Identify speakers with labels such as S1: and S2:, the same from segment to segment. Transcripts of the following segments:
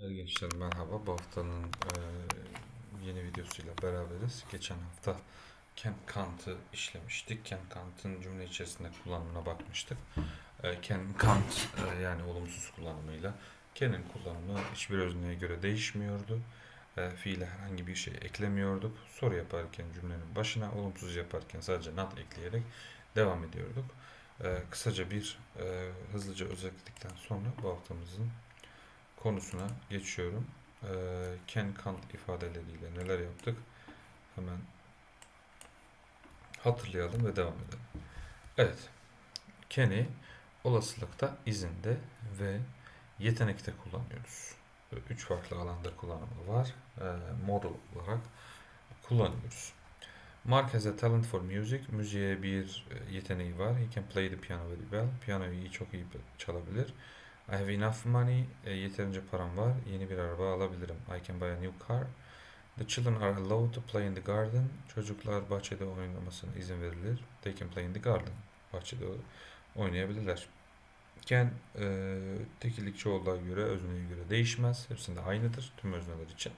S1: Gençler merhaba. Bu haftanın e, yeni videosuyla beraberiz. Geçen hafta Ken Kant'ı işlemiştik. Ken Kant'ın cümle içerisinde kullanımına bakmıştık. E, Ken Kant e, yani olumsuz kullanımıyla Ken'in kullanımı hiçbir özneye göre değişmiyordu. E, fiile herhangi bir şey eklemiyorduk. Soru yaparken cümlenin başına, olumsuz yaparken sadece not ekleyerek devam ediyorduk. E, kısaca bir e, hızlıca özetledikten sonra bu haftamızın konusuna geçiyorum. Ee, Ken Kant ifadeleriyle neler yaptık? Hemen hatırlayalım ve devam edelim. Evet. Ken'i olasılıkta, izinde ve yetenekte kullanıyoruz. Üç farklı alanda kullanımı var. Ee, model olarak kullanıyoruz. Mark has a talent for music. Müziğe bir e, yeteneği var. He can play the piano very well. Piyanoyu çok iyi çalabilir. I have enough money. E, yeterince param var. Yeni bir araba alabilirim. I can buy a new car. The children are allowed to play in the garden. Çocuklar bahçede oynamasına izin verilir. They can play in the garden. Bahçede oynayabilirler. Can e, tekillikçi olduğuna göre, özneye göre değişmez. Hepsinde aynıdır tüm özneler için.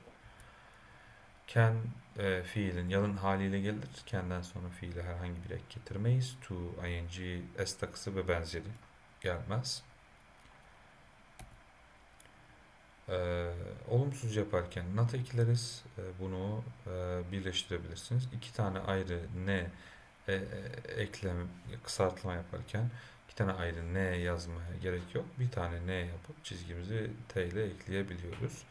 S1: Can e, fiilin yalın haliyle gelir. Can'den sonra fiile herhangi bir ek getirmeyiz. To, ing, s takısı ve benzeri gelmez. Ee, olumsuz yaparken not ekleriz. Ee, bunu e, birleştirebilirsiniz. İki tane ayrı ne e, e, eklem kısaltma yaparken iki tane ayrı ne yazmaya gerek yok. Bir tane ne yapıp çizgimizi t ile ekleyebiliyoruz.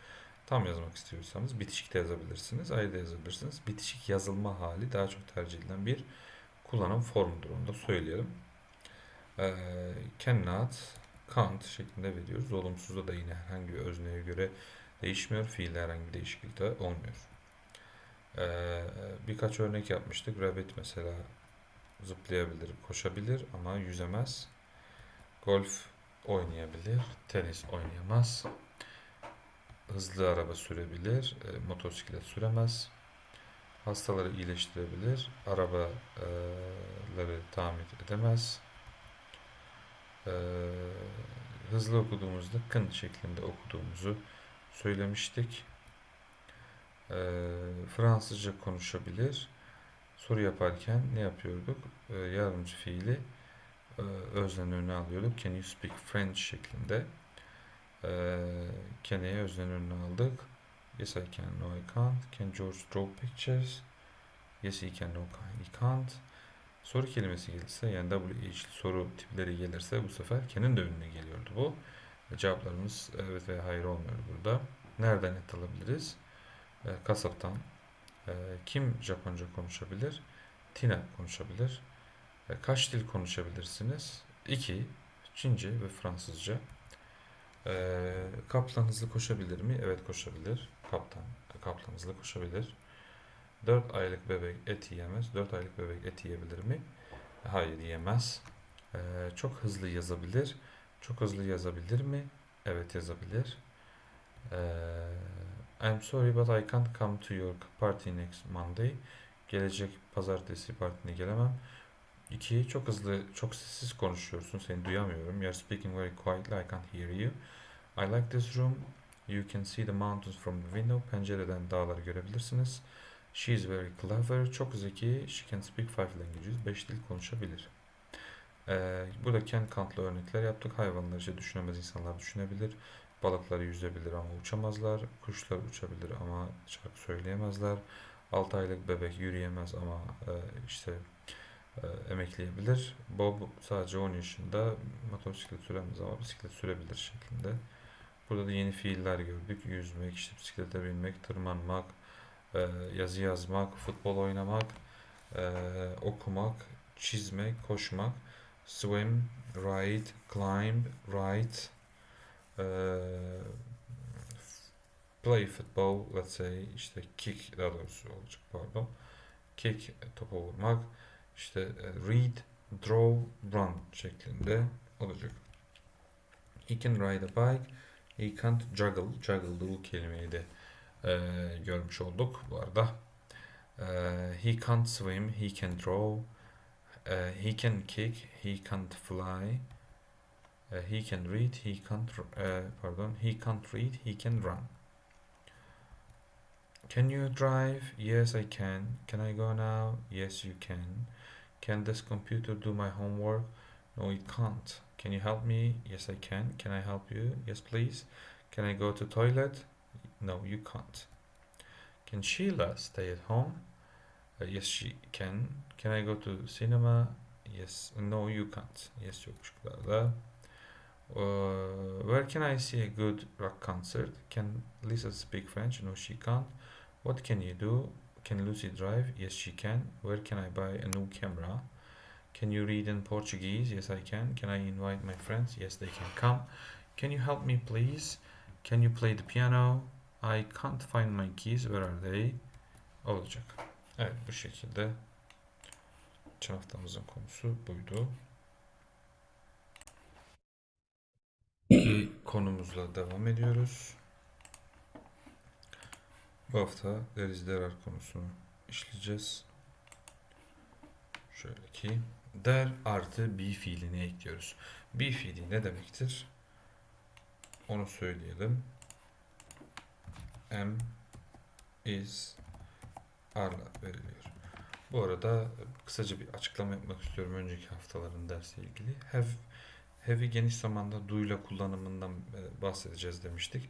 S1: Tam yazmak istiyorsanız bitişik de yazabilirsiniz. Ayrı da yazabilirsiniz. Bitişik yazılma hali daha çok tercih edilen bir kullanım formudur. Onu da söyleyelim. Ee, cannot Kant şeklinde veriyoruz. Olumsuzda da yine herhangi bir özneye göre değişmiyor. Fiilde herhangi bir değişiklik de olmuyor. Ee, birkaç örnek yapmıştık. Rabbit mesela zıplayabilir, koşabilir ama yüzemez. Golf oynayabilir, tenis oynayamaz. Hızlı araba sürebilir, e, motosiklet süremez. Hastaları iyileştirebilir, arabaları tamir edemez. Ee, hızlı okuduğumuzda kın şeklinde okuduğumuzu söylemiştik. Ee, Fransızca konuşabilir. Soru yaparken ne yapıyorduk? Ee, yardımcı fiili e, öznenin önüne alıyorduk. Can you speak French şeklinde. Ee, can'i öznenin önüne aldık. Yes I can, no I can't. Can George draw pictures? Yes he can, no he can't. Soru kelimesi gelirse yani WH'li soru tipleri gelirse bu sefer Ken'in de önüne geliyordu bu. Ve Cevaplarımız evet veya hayır olmuyor burada. Nereden net alabiliriz? E, kasaptan. E, kim Japonca konuşabilir? Tina konuşabilir. E, kaç dil konuşabilirsiniz? İki. Çince ve Fransızca. E, kaplan hızlı koşabilir mi? Evet koşabilir. Kaptan, kaplan hızlı koşabilir. 4 aylık bebek et yiyemez. 4 aylık bebek et yiyebilir mi? Hayır yiyemez. Ee, çok hızlı yazabilir. Çok hızlı yazabilir mi? Evet yazabilir. Ee, I'm sorry but I can't come to your party next Monday. Gelecek pazartesi partine gelemem. 2. Çok hızlı, çok sessiz konuşuyorsun. Seni duyamıyorum. You're speaking very quietly. I can't hear you. I like this room. You can see the mountains from the window. Pencereden dağları görebilirsiniz. She is very clever. Çok zeki. She can speak five languages. Beş dil konuşabilir. Ee, burada Ken Kant'la örnekler yaptık. Hayvanlar işte düşünemez insanlar düşünebilir. Balıklar yüzebilir ama uçamazlar. Kuşlar uçabilir ama şarkı söyleyemezler. 6 aylık bebek yürüyemez ama e, işte e, emekleyebilir. Bob sadece 10 yaşında motosiklet süremez ama bisiklet sürebilir şeklinde. Burada da yeni fiiller gördük. Yüzmek, işte bisiklete binmek, tırmanmak, e, yazı yazmak, futbol oynamak, e, okumak, çizmek, koşmak, swim, ride, climb, ride, e, play football, let's say işte kick daha doğrusu olacak pardon. Kick topa vurmak, işte e, read, draw, run şeklinde olacak. He can ride a bike, he can't juggle. Juggle bu kelimeyi de e, görmüş olduk bu arada. E, he can't swim, he can draw, e, he can kick, he can't fly, Uh, he can read, he can't, uh, pardon, he can't read, he can run. Can you drive? Yes, I can. Can I go now? Yes, you can. Can this computer do my homework? No, it can't. Can you help me? Yes, I can. Can I help you? Yes, please. Can I go to toilet? No, you can't. Can Sheila stay at home? Uh, yes, she can. Can I go to cinema? Yes. No, you can't. Yes, çocuklarda. Uh, where can I see a good rock concert? Can Lisa speak French? No, she can't. What can you do? Can Lucy drive? Yes, she can. Where can I buy a new camera? Can you read in Portuguese? Yes, I can. Can I invite my friends? Yes, they can come. Can you help me, please? Can you play the piano? I can't find my keys. Where are they? Olacak. Evet, bu şekilde geçen haftamızın konusu buydu. Konumuzla devam ediyoruz. Bu hafta there is there are konusunu işleyeceğiz. Şöyle ki der artı be fiilini ekliyoruz. Be fiili ne demektir? Onu söyleyelim. Am, is, are'la veriliyor. Bu arada kısaca bir açıklama yapmak istiyorum önceki haftaların dersiyle ilgili. Have, have'i geniş zamanda duyla kullanımından e, bahsedeceğiz demiştik.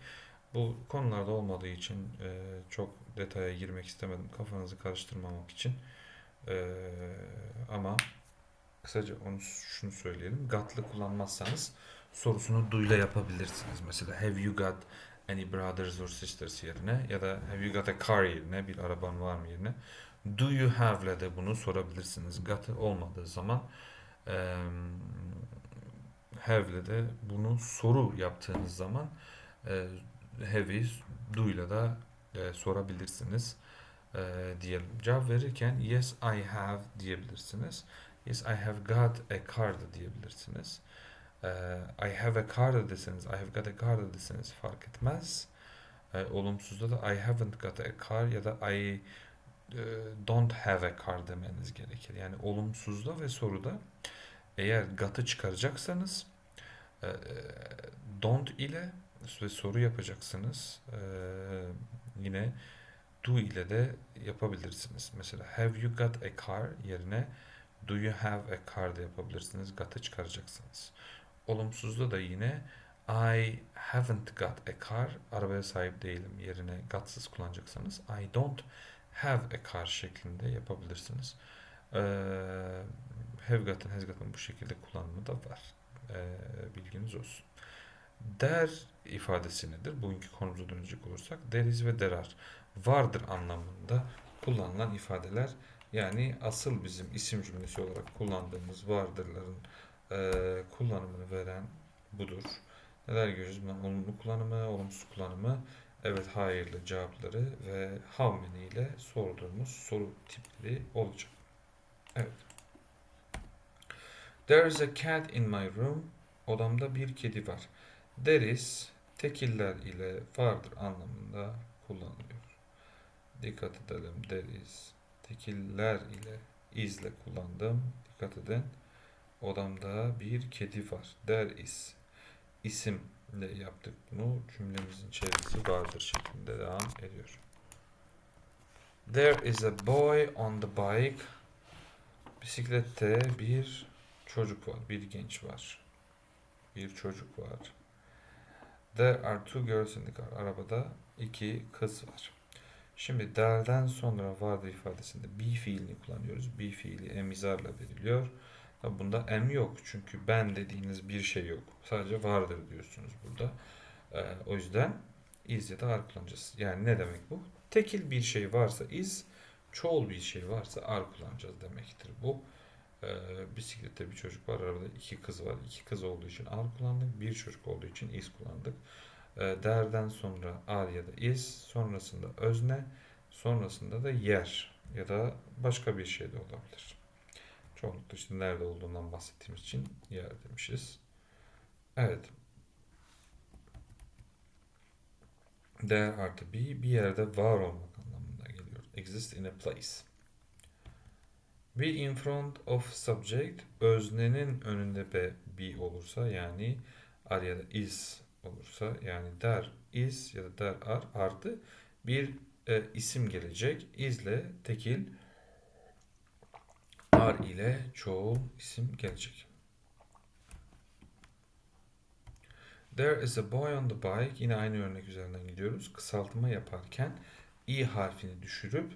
S1: Bu konularda olmadığı için e, çok detaya girmek istemedim. Kafanızı karıştırmamak için. E, ama kısaca onu şunu söyleyelim. Got'lı kullanmazsanız sorusunu duyla yapabilirsiniz. Mesela have you got any brothers or sisters yerine ya da have you got a car yerine bir araban var mı yerine do you have'le de bunu sorabilirsiniz. Got olmadığı zaman e, have'le de bunu soru yaptığınız zaman e, have'i do'yla da e, sorabilirsiniz e, diyelim. Cevap verirken yes I have diyebilirsiniz. Yes I have got a car da diyebilirsiniz. E, I have a car da I have got a car da deseniz fark etmez. E, olumsuzda da I haven't got a car ya da I e, don't have a car demeniz gerekir. Yani olumsuzda ve soruda eğer got'ı çıkaracaksanız e, don't ile ve soru yapacaksınız. E, yine do ile de yapabilirsiniz. Mesela have you got a car yerine do you have a car da yapabilirsiniz. Got'ı çıkaracaksınız. Olumsuzda da yine I haven't got a car arabaya sahip değilim yerine got'sız kullanacaksanız I don't have a car şeklinde yapabilirsiniz. Ee, have got'ın has got'ın bu şekilde kullanımı da var. Ee, bilginiz olsun. Der ifadesi nedir? Bugünkü konumuza dönecek olursak there is ve there are vardır anlamında kullanılan ifadeler yani asıl bizim isim cümlesi olarak kullandığımız vardırların e, kullanımını veren budur. Neler görüyoruz? Bunların olumlu kullanımı, olumsuz kullanımı, evet hayırlı cevapları ve how many ile sorduğumuz soru tipleri olacak. Evet. There is a cat in my room. Odamda bir kedi var. There is tekiller ile vardır anlamında kullanılıyor. Dikkat edelim. There is tekiller ile is ile kullandım. Dikkat edin. Odamda bir kedi var. There is isimle yaptık bunu. Cümlemizin çevresi vardır şeklinde devam ediyor. There is a boy on the bike. Bisiklette bir çocuk var, bir genç var. Bir çocuk var. There are two girls in the car. Arabada iki kız var. Şimdi there'den sonra vardır ifadesinde be fiilini kullanıyoruz. Be fiili emizarla veriliyor. Tabi Bunda em yok çünkü ben dediğiniz bir şey yok. Sadece vardır diyorsunuz burada. Ee, o yüzden is ya da are kullanacağız. Yani ne demek bu? Tekil bir şey varsa is, çoğul bir şey varsa are kullanacağız demektir bu. Ee, bisiklette bir çocuk var, arabada iki kız var. İki kız olduğu için are kullandık, bir çocuk olduğu için is kullandık. Ee, derden sonra are ya da is, sonrasında özne, sonrasında da yer ya da başka bir şey de olabilir. Çoğunlukla işte nerede olduğundan bahsettiğimiz için yer demişiz. Evet. There artı be bir yerde var olmak anlamına geliyor. Exist in a place. Be in front of subject öznenin önünde be be olursa yani are ya da is olursa yani der is ya da der are artı bir e, isim gelecek. Is'le tekil are ile çoğul isim gelecek. There is a boy on the bike. Yine aynı örnek üzerinden gidiyoruz. Kısaltma yaparken i harfini düşürüp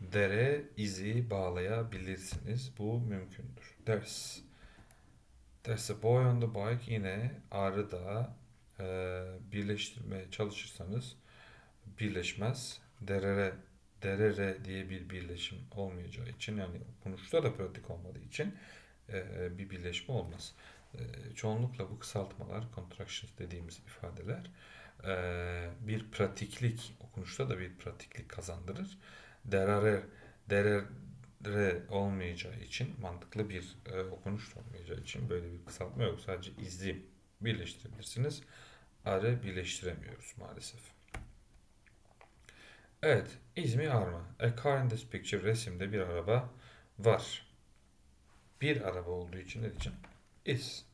S1: dere izi bağlayabilirsiniz. Bu mümkündür. There's There's a boy on the bike. Yine arı da e, birleştirmeye çalışırsanız birleşmez. Derere derere diye bir birleşim olmayacağı için yani okunuşta da pratik olmadığı için e, bir birleşme olmaz. E, çoğunlukla bu kısaltmalar, contractions dediğimiz ifadeler e, bir pratiklik, okunuşta da bir pratiklik kazandırır. Derare, derere olmayacağı için, mantıklı bir e, okunuş olmayacağı için böyle bir kısaltma yok. Sadece izli birleştirebilirsiniz. Arı birleştiremiyoruz maalesef. Evet, İzmi Arma. A car in this picture resimde bir araba var. Bir araba olduğu için ne diyeceğim? Is.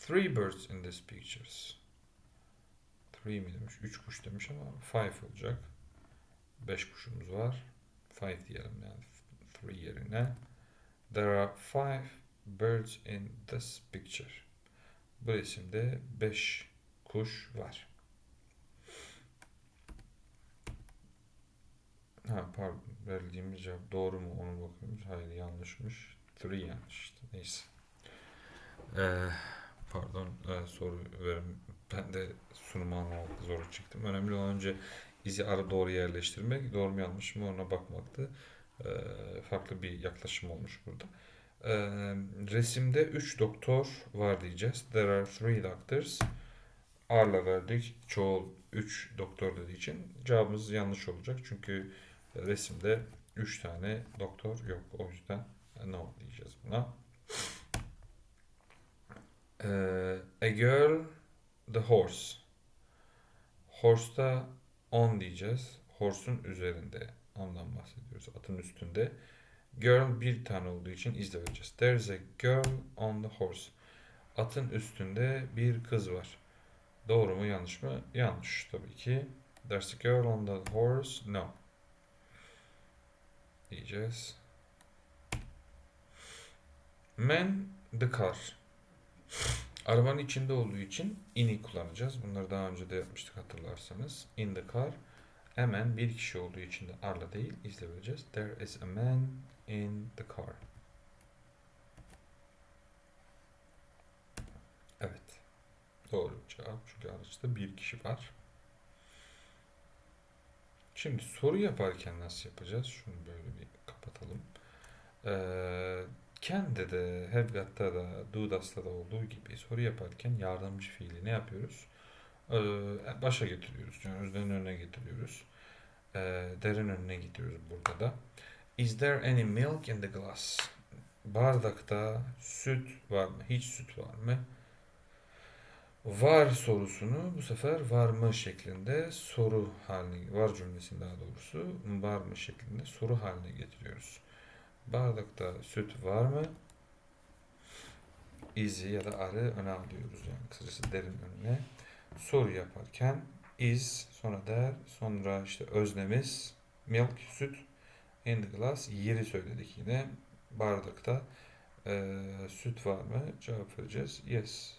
S1: Three birds in this pictures. Three mi demiş? Üç kuş demiş ama five olacak. Beş kuşumuz var. Five diyelim yani. Three yerine. There are five birds in this picture. Bu resimde 5 kuş var. Ha pardon verildiğimiz cevap doğru mu onu bakıyoruz. Hayır yanlışmış. Three yanlış işte. Neyse. Ee, pardon e, soru verim. Ben de sunum anlamakta zorluk çektim. Önemli olan önce izi ara doğru yerleştirmek. Doğru mu yanlış mı ona bakmaktı. Ee, farklı bir yaklaşım olmuş burada. Resimde 3 doktor var diyeceğiz. There are three doctors. Arla verdik. Çoğul 3 doktor dediği için cevabımız yanlış olacak. Çünkü resimde 3 tane doktor yok. O yüzden no diyeceğiz buna. A girl, the horse. Horse'da on diyeceğiz. Horse'un üzerinde. Ondan bahsediyoruz. Atın üstünde. Girl bir tane olduğu için is de vereceğiz. There's a girl on the horse. Atın üstünde bir kız var. Doğru mu yanlış mı? Yanlış tabii ki. There's a girl on the horse. No. Diyeceğiz. Man the car. Arabanın içinde olduğu için in'i kullanacağız. Bunları daha önce de yapmıştık hatırlarsanız. In the car. Hemen bir kişi olduğu için de arla değil izle vereceğiz. There is a man in the car. Evet. Doğru cevap. Çünkü araçta bir kişi var. Şimdi soru yaparken nasıl yapacağız? Şunu böyle bir kapatalım. Ee, Ken'de de, Helgat'ta da, Dudas'ta da olduğu gibi soru yaparken yardımcı fiili ne yapıyoruz? Ee, başa getiriyoruz. Yani öznenin önüne getiriyoruz. Ee, derin önüne getiriyoruz burada da. Is there any milk in the glass? Bardakta süt var mı? Hiç süt var mı? Var sorusunu bu sefer var mı şeklinde soru haline, var cümlesini daha doğrusu var mı şeklinde soru haline getiriyoruz. Bardakta süt var mı? Is'i ya da arı öne alıyoruz yani kısacası derin önüne. Soru yaparken is sonra der sonra işte öznemiz milk süt in the glass yeri söyledik yine. Bardakta e, süt var mı? Cevap vereceğiz. Yes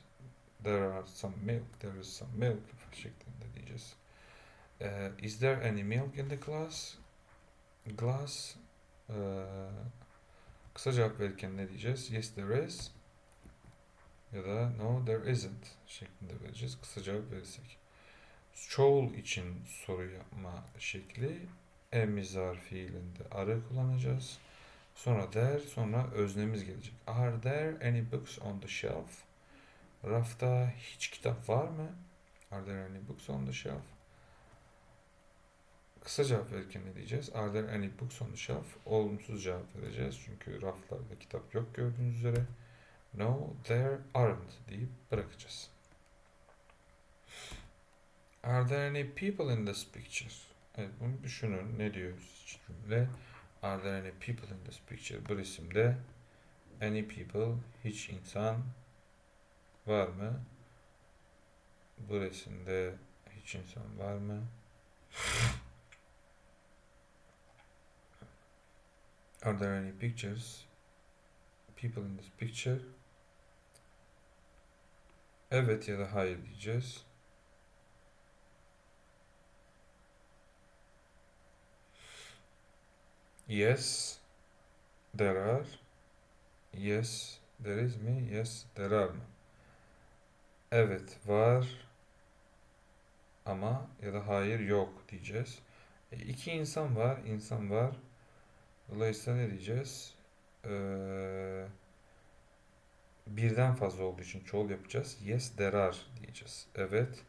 S1: there are some milk there is some milk şeklinde diyeceğiz. E, is there any milk in the glass? Glass e, kısa cevap verirken ne diyeceğiz? Yes there is. Ya da no there isn't şeklinde vereceğiz kısa cevap verirsek çoğul için soru yapma şekli emizar fiilinde arı kullanacağız. Sonra der, sonra öznemiz gelecek. Are there any books on the shelf? Rafta hiç kitap var mı? Are there any books on the shelf? Kısa cevap verirken ne diyeceğiz? Are there any books on the shelf? Olumsuz cevap vereceğiz. Çünkü raflarda kitap yok gördüğünüz üzere. No, there aren't deyip bırakacağız. Are there any people in this picture? Evet bunu düşünün. Ne diyoruz cümle? Are there any people in this picture? Bu resimde any people hiç insan var mı? Bu resimde hiç insan var mı? Are there any pictures? People in this picture? Evet ya da hayır diyeceğiz. Yes, there are. Yes, there is mi? Yes, there are mı? Evet, var ama ya da hayır yok diyeceğiz. E, iki insan var, insan var. Dolayısıyla ne diyeceğiz? Ee, birden fazla olduğu için çoğul yapacağız. Yes, there are diyeceğiz. Evet,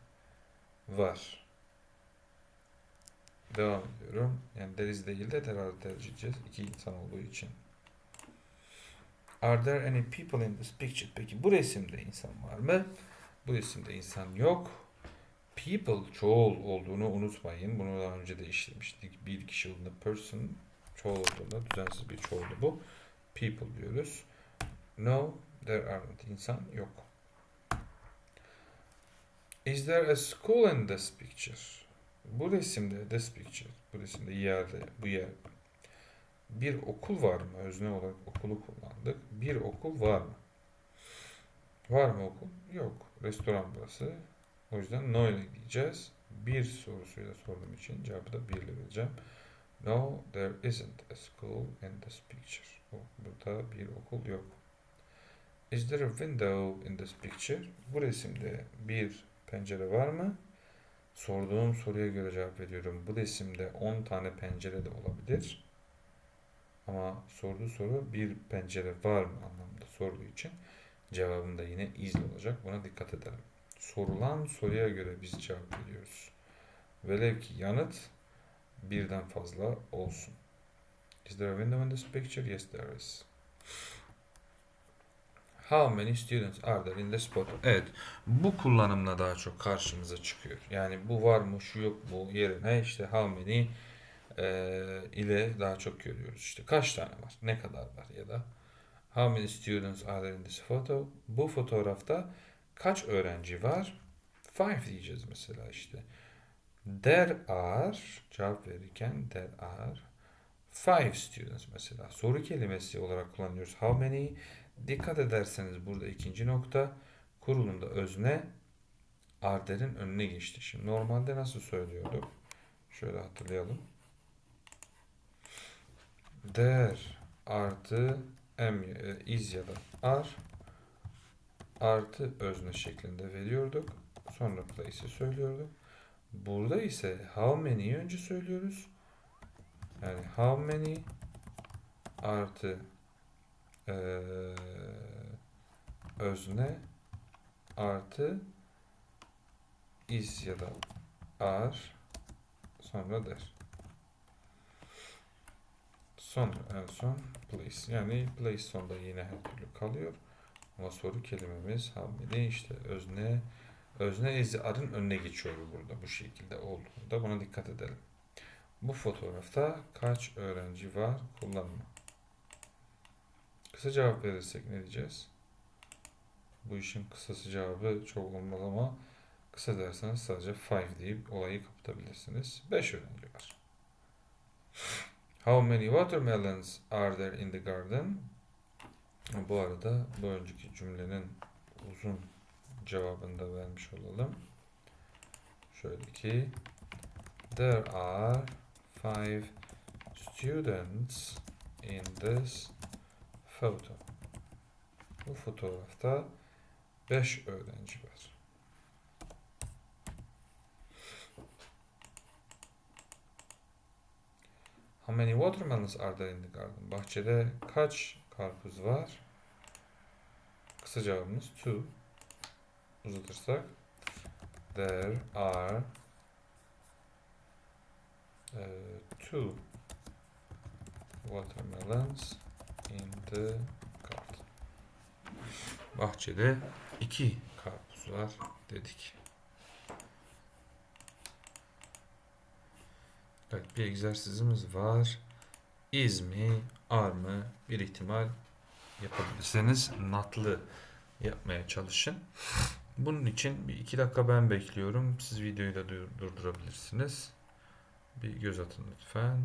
S1: var. Devam ediyorum. Yani is değil de there are tercih edeceğiz. İki insan olduğu için. Are there any people in this picture? Peki bu resimde insan var mı? Bu resimde insan yok. People çoğul olduğunu unutmayın. Bunu daha önce de işlemiştik. Bir kişi olduğunda person çoğul olduğunda düzensiz bir çoğuldu bu. People diyoruz. No, there aren't. İnsan yok. Is there a school in this picture? Bu resimde, this picture, bu resimde yerde, bu yer. Bir okul var mı? Özne olarak okulu kullandık. Bir okul var mı? Var mı okul? Yok. Restoran burası. O yüzden no ile diyeceğiz. Bir sorusuyla sorduğum için cevabı da bir ile vereceğim. No, there isn't a school in this picture. Burada bir okul yok. Is there a window in this picture? Bu resimde bir pencere var mı? Sorduğum soruya göre cevap veriyorum. Bu resimde 10 tane pencere de olabilir. Ama sorduğu soru bir pencere var mı anlamında sorduğu için cevabım da yine izle olacak. Buna dikkat edelim. Sorulan soruya göre biz cevap veriyoruz. Velev ki yanıt birden fazla olsun. Is there a window in this picture? Yes, there is. How many students are there in this photo? Evet, bu kullanımla daha çok karşımıza çıkıyor. Yani bu var mı, şu yok mu yerine işte how many e, ile daha çok görüyoruz. İşte kaç tane var, ne kadar var ya da how many students are there in this photo? Bu fotoğrafta kaç öğrenci var? Five diyeceğiz mesela işte. There are, cevap verirken there are five students mesela. Soru kelimesi olarak kullanıyoruz. How many? Dikkat ederseniz burada ikinci nokta kurulumda özne arder'in önüne geçti. Şimdi normalde nasıl söylüyorduk? Şöyle hatırlayalım. There artı am e, is ya da are artı özne şeklinde veriyorduk. Sonra place'i söylüyorduk. Burada ise how many'yi önce söylüyoruz. Yani how many artı eee, özne artı is ya da are sonra der. Sonra en son place. Yani place sonunda yine her türlü kalıyor. Ama soru kelimemiz many işte özne özne is arın önüne geçiyor burada bu şekilde olduğunda buna dikkat edelim. Bu fotoğrafta kaç öğrenci var kullanma. Kısa cevap verirsek ne diyeceğiz? Bu işin kısası cevabı çok olmaz ama kısa derseniz sadece 5 deyip olayı kapatabilirsiniz. 5 öğrenci var. How many watermelons are there in the garden? Bu arada bu önceki cümlenin uzun cevabını da vermiş olalım. Şöyle ki There are five students in this photo. Bu fotoğrafta 5 öğrenci var. How many watermelons are there in the garden? Bahçede kaç karpuz var? Kısa cevabımız two. Uzatırsak there are uh, two watermelons in the. Bahçede iki karpuz var dedik. Evet bir egzersizimiz var. Is mi, are mı? Bir ihtimal yapabilirseniz natlı yapmaya çalışın. Bunun için bir iki dakika ben bekliyorum. Siz videoyu da dur- durdurabilirsiniz. Bir göz atın lütfen.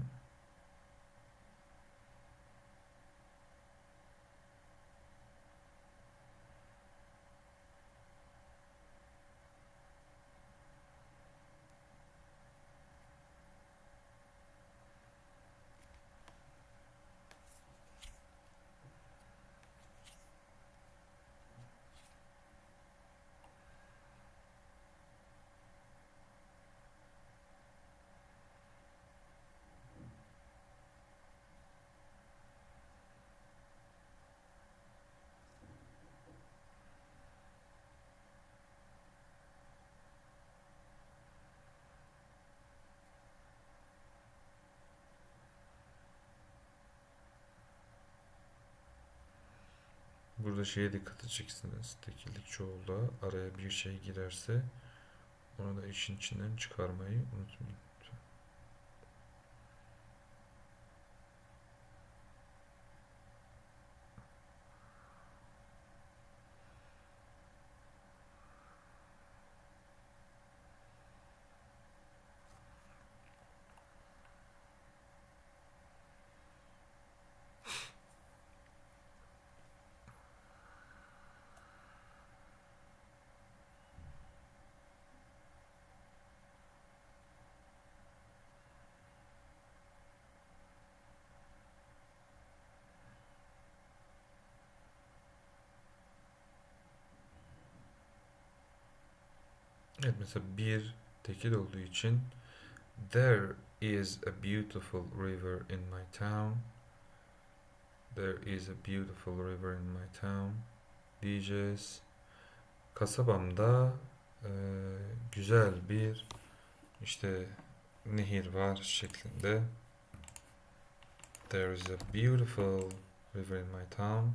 S1: Burada şeye dikkat edeceksiniz. Tekillik çoğulda araya bir şey girerse onu da işin içinden çıkarmayı unutmayın. Evet mesela bir tekil olduğu için There is a beautiful river in my town. There is a beautiful river in my town diyeceğiz. Kasabamda eee, güzel bir işte nehir var şeklinde. There is a beautiful river in my town.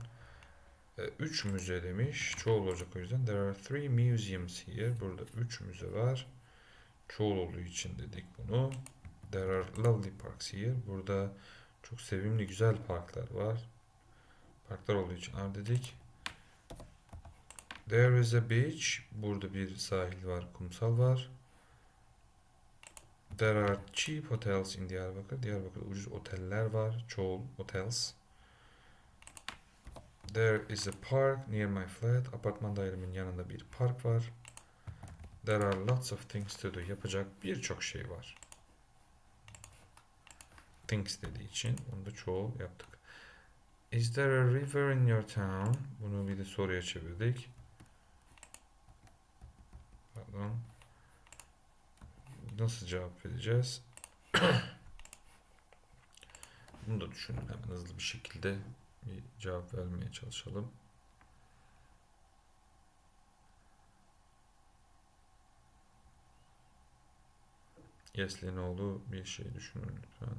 S1: E, Üç müze demiş. Çoğul olacak o yüzden. There are three museums here. Burada üç müze var. Çoğul olduğu için dedik bunu. There are lovely parks here. Burada çok sevimli güzel parklar var. Parklar olduğu için are dedik. There is a beach. Burada bir sahil var, kumsal var. There are cheap hotels in Diyarbakır. Diyarbakır'da ucuz oteller var. Çoğul hotels. There is a park near my flat. Apartman dairemin yanında bir park var. There are lots of things to do. Yapacak birçok şey var. Things dediği için onu da çoğul yaptık. Is there a river in your town? Bunu bir de soruya çevirdik. Pardon. Nasıl cevap vereceğiz? Bunu da düşünün hemen hızlı bir şekilde bir cevap vermeye çalışalım. Yeslinoğlu bir şey düşünün lütfen.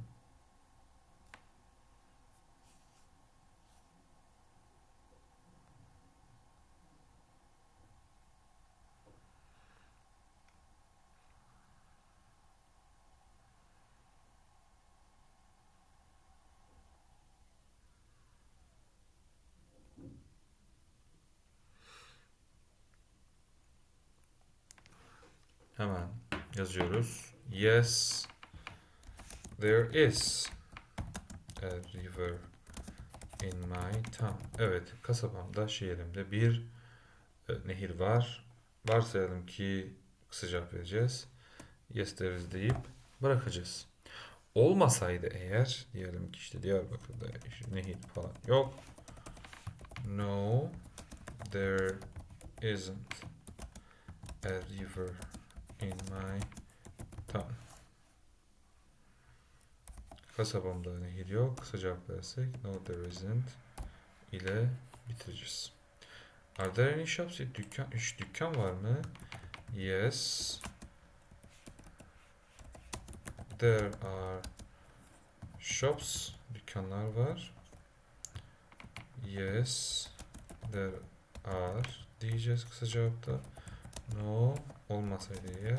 S1: Hemen yazıyoruz. Yes, there is a river in my town. Evet, kasabamda, şehrimde bir e, nehir var. Varsayalım ki cevap vereceğiz. Yes, there is deyip bırakacağız. Olmasaydı eğer, diyelim ki işte Diyarbakır'da işte nehir falan yok. No, there isn't a river in my town. Kasabamda nehir yok. Kısa cevap versek no there isn't ile bitireceğiz. Are there any shops? Dükkan, iş dükkan var mı? Yes. There are shops. Dükkanlar var. Yes. There are diyeceğiz kısa cevapta. No olmasaydı eğer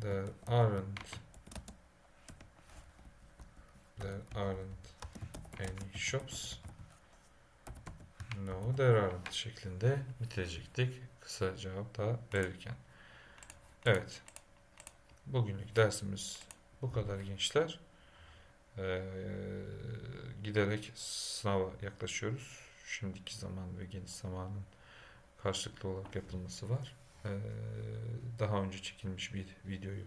S1: there aren't There aren't any shops. No, there aren't şeklinde bitirecektik. Kısa cevap da verirken. Evet. Bugünlük dersimiz bu kadar gençler. Ee, giderek sınava yaklaşıyoruz. Şimdiki zaman ve geniş zamanın karşılıklı olarak yapılması var. Ee, daha önce çekilmiş bir videoyu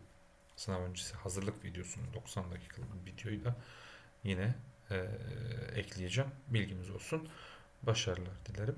S1: sınav öncesi hazırlık videosunu 90 dakikalık bir videoyu da yine e, ekleyeceğim. Bilginiz olsun. Başarılar dilerim.